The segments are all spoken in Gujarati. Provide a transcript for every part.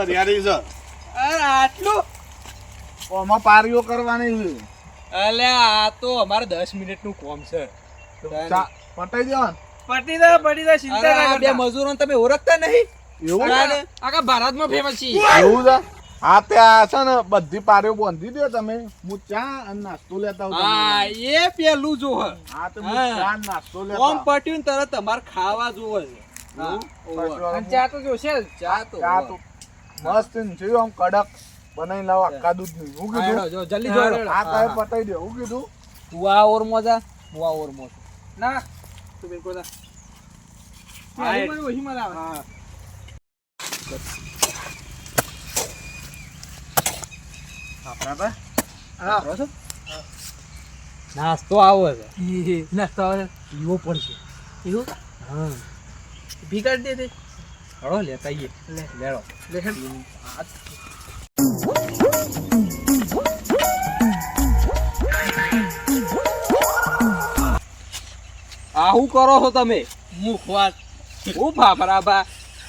આપી છે. અરે આટલું? ઓમાં પારીઓ કરવાની છે. અલે આ તો અમારે દસ મિનિટનું કોમ છે. પટાઈ પટી દે પટી દે ચિંતા ના બે મજૂરો તમે ઓળખતા નહીં? એવું? આખા ભારતમાં ફેમસ છે એવું છે? હા ત્યાં છે ને બધી પારીઓ બાંધી દો તમે. હું ચા અને નાસ્તો લેતા આવું હા એ પેલું જો હા તો ચા નાસ્તો લેતા કોમ પટ્યું ને તરત તમારે ખાવા જોવે છે ચા તો જોશે. ચા તો ચા તો મસ્ત જોયું આમ કડક બનાવી લાવો આખા દૂધની હું હા, કીધું જો, જલ્દી જો આ તારે હા, દે હું કીધું તું આ ઓર મોજા હું આ ઓર છું. ના તું બિલકુલ ના. મને મજા. હા. આપણા હા. નાસ્તો આવો છે નાસ્તો આવે છે. પીવો છે એવું? હા ભી કાઢ દે તે. હળો લેતા આઈએ લે. લેડો. લે આ શું કરો છો તમે? મુખવાસ હું ફાફરા બા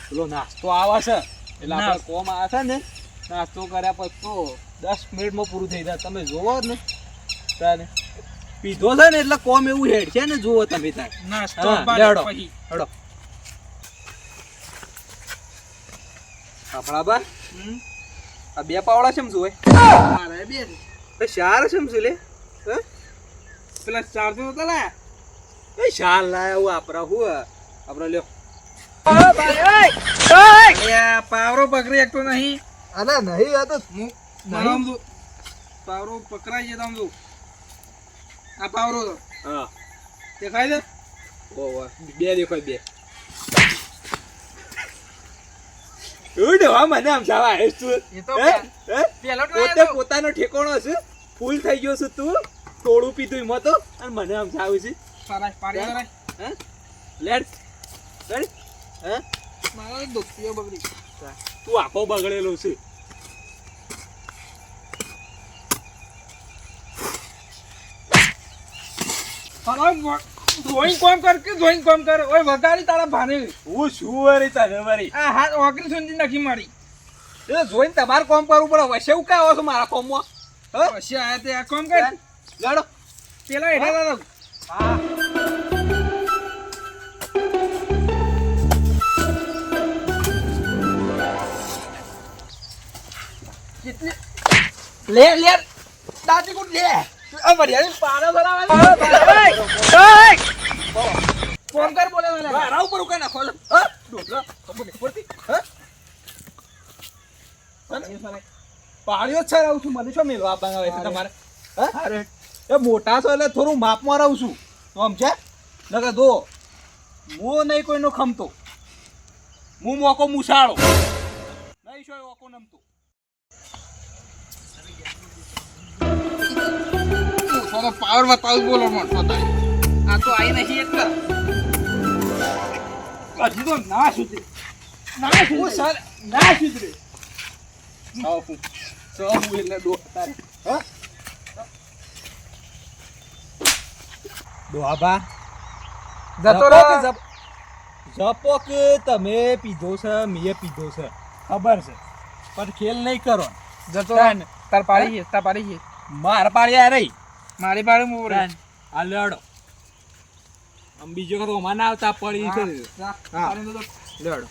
પેલો નાસ્તો આવે છે. એટલે આપણે કોમ આવે છે ને નાસ્તો કર્યા પછી તો દસ મિનિટમાં પૂરું થઈ જાય. તમે જોવો ને. તાને. પીધો છે ને એટલે કોમ એવું હેડ છે ને જોવો તમે ત્યાં નાસ્તો હડો બા હમ. આ બે પાવડા કેમ જોવે? મારે બે છે. તો ચાર કેમ છે લે? પેલા પેલા ચારસો નતા લાયા? એ શાલ લાયા હું આપરા હું આપરા લ્યો. પાવરો પકડી શકતો નહીં. અરે નહીં આ તો હું પાવરો પકડાઈ જતા આમ આ પાવરો તો. હા. દેખાય છે? બે દેખાય બે. ઉડ હવા મને આમ જવા હેસ તું એ તો હે? પેલો તો પોતે પોતાનો ઠેકોણો છે ફૂલ થઈ ગયો છે તું. ટોળું પીધું એમાં તો અને મને આમ જાવ છે. સારા પાડી હે? મારો દોસ્તીઓ બગડી તું આખો બગડેલો છે. હાલો, ધોઈને કોમ કર કે ધોઈ કોમ કર? ઓય વગાડી તારા ભાને. હું શું વરી તને વરી? આ હાથ ઓકરી સુંદી નખી મારી. એ જોઈને તમારે કોમ કરવું પડે. વસે એવું કાં છો મારા કોમમાં? હ? પછી આયા તે આ કોમ કર. લેડો. પેલા હેઠા દાદા હા. કેટલી? લે લે. દાદી કુટ લે. આ પાડો બરાબર ફોન કર બોલે મને મારા ઉપર ઉકા નાખો લે હા? પડતી હા? પાડ્યો છે રહું છું. મને શું મેળવા આપવાના આવે છે તમારે? હા? એ મોટા છો એટલે થોડું માપમાં રહું છું. આમ છે નકર દો હું નહીં કોઈનો ખમતો. હું મોકો મુસાળો. નહીં છો ઓકો નમતો. પાવર બતાવું બોલો મોટો તારે આ તો આઈ નથી એક હજી તો ના સુધરે. ના સુધરે. સર ના સુધરે. સાવ એટલે ડો તારે. હા? ડોહાબા જતો કે રહો. જપો કે તમે પીધો છે મેં પીધો છે. ખબર છે. પણ ખેલ નહીં કરો. જતો તાર પાડી છે તાર પાડી છે માર પાડ્યા રહી મારી પાસે મોરે આ લેડો. આમ બીજો કતો મને આવતા પડી છે. હા. લેડો.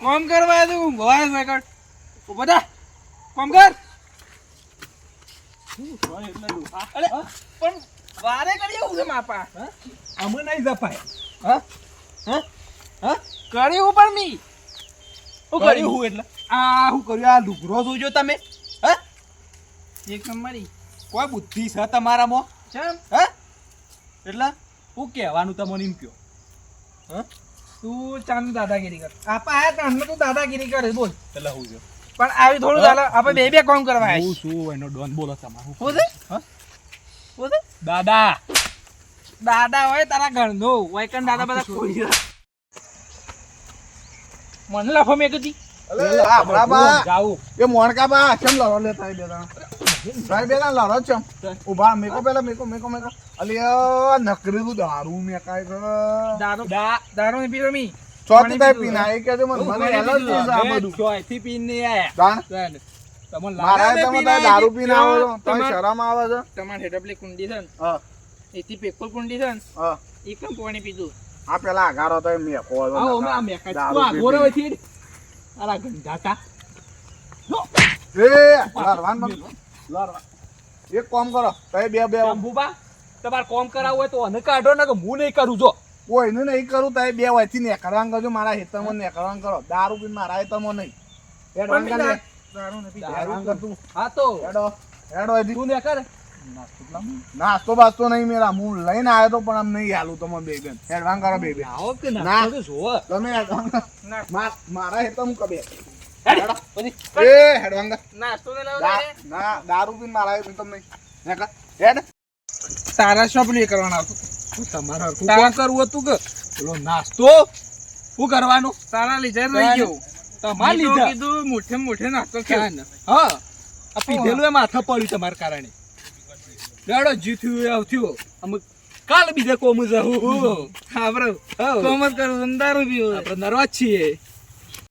કોમ કરવા તું? ભવાય થા. કોમ કર. અરે પણ વારે કરી એવું છે માપા? અમે નહીં જપાય હા? હા? હા? કર્યું પણ મી. હું કર્યું? હું એટલે? આ શું કર્યું? આ લુગરો જોજો તમે. હા? એક નંબરી કોઈ બુદ્ધિ છે તમારામાં? ચમ. હા? એટલે હું કહેવાનું તમને એમ કયો. હા? તું ચાંદ દાદાગીરી કર. આપા આ તાણ તું દાદાગીરી કરે બોલ. એટલે હું છે પણ આવી થોડું ચાલે આપણે બે બે કોમ કરવા હું શું એનો ડોન બોલો તમારું. હું છે? હું. છે? દાદા. દાદા હોય તારા ઘરનો. વૈકન દાદા બધા કોઈ મને લફો મેં કીધી. એ મોણકા બા કેમ લડો લે તાઈ બેટા તાઈ બેટા લડો ચમ ઊભા મેકો પેલા મેકો મેકો મેકો. અલી નકરી તું દારૂ મે કાય કર. દારૂ. દારૂ નહીં પીતો મી ચોથી તાઈ પીના? એ કે મને મને એલર્જી છે આ બધું ચોથી પીને આયા. તમને મારા તમે દારૂ પીને આવો છો? તમાર- શરમ આવે છે? તમારે હેડપલી કુંડી છે હા. એથી પેપર કુંડી છે હા. એ કેમ પાણી પીધું? આ પેલા આગારો તો મેકો હતો આવો નકા. આ મેકાય. દારૂ તું આ પી. ગોરો પી. હોયથી. આલા ગંધાતા. એ લડવાન બંધ. લડવા એક કામ કરો તમે બે બે શંભુબા, તમારે કોમ કરાવવું હોય તો અને કાઢો ને કે હું નહીં કરું જો. કોઈનું નહીં કરું તારે બે વાયથી નેકરવાન કરજો મારા હેતરમાં નેકરવાન કરો. દારૂ પીને મારા હેતરમાં નહીં. હેડવાન કર દારૂ નથી પીતો. હેડવાન કર તું. હા તો. હેડો હેડો એથી. તું ને નાસ્તો બાસ્તો નહીં મેરા હું લઈને આવ્યો તો પણ આમ નહીં હાલું તમે બે બેન. હેડવાન કરો બે બેન. આવો કે ના. તમે. મારા હેતમ કબે હેડ. પછી. એ હેડવાન કર. નાસ્તો ને લાવો ના દારૂ પીને મારા હેતમ નહીં. નેકર. હેડ. તારા શું પેલું કરવાના આવતું. તમારે હરખું કરવું હતું કે? પેલો નાસ્તો? શું કરવાનું? તારા લીધે રહી ગયો. તમારે મેં કીધું મોઠે મોઠે નાસ્તો ખેલ હા. આ પીધેલું એ માથા પડ્યું તમારા કારણે. ગાડો જીથ્યું એ આવથ્યું અમુક કાલ બીજે કોમ જવું. હા. બરાબર. કોમ જ કરું દારૂ પીવું. આપણે નરવા છીએ.